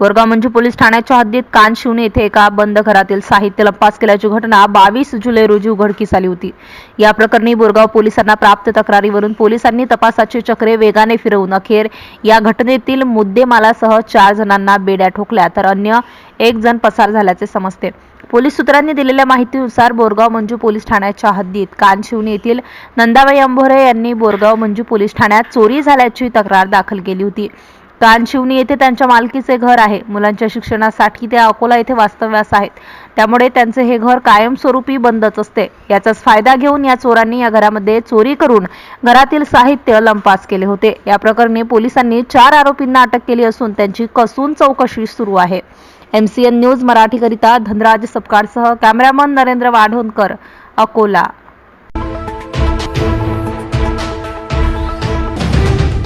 Borgaon Manju police ठाण्याच्या हद्दीत कानशिवणे येथे एका बंद घरातील साहित्य लंपास केल्याची घटना बावीस जुलै रोजी उघडकीस आली होती. या प्रकरणी बोरगाव पोलिसांना प्राप्त तक्रारीवरून पोलिसांनी तपासाची चक्रे वेगाने फिरवून अखेर या घटनेतील मुद्देमालासह चार जणांना बेड्या ठोकल्या तर अन्य एक जण पसार झाल्याचे समजते. पोलीस सूत्रांनी दिलेल्या माहितीनुसार बोरगाव मंजू पोलीस ठाण्याच्या हद्दीत कानशिवणी येथील नंदाबाई अंभोरे यांनी बोरगाव मंजू पोलीस ठाण्यात चोरी झाल्याची तक्रार दाखल केली होती. कानशिवनी येथे त्यांच्या मालकीचे घर आहे. मुलांच्या शिक्षणासाठी ते अकोला येथे वास्तव्यास आहेत. त्यामुळे त्यांचे हे घर कायमस्वरूपी बंदच असते. याचाच फायदा घेऊन या चोरांनी या घरामध्ये चोरी करून घरातील साहित्य लंपास केले होते. या प्रकरणी पोलिसांनी चार आरोपींना अटक केली असून त्यांची कसून चौकशी सुरू आहे. एमसीएन न्यूज मराठीकरिता धनराज सपकाळसह कॅमेरामन नरेंद्र वाढोणकर अकोला.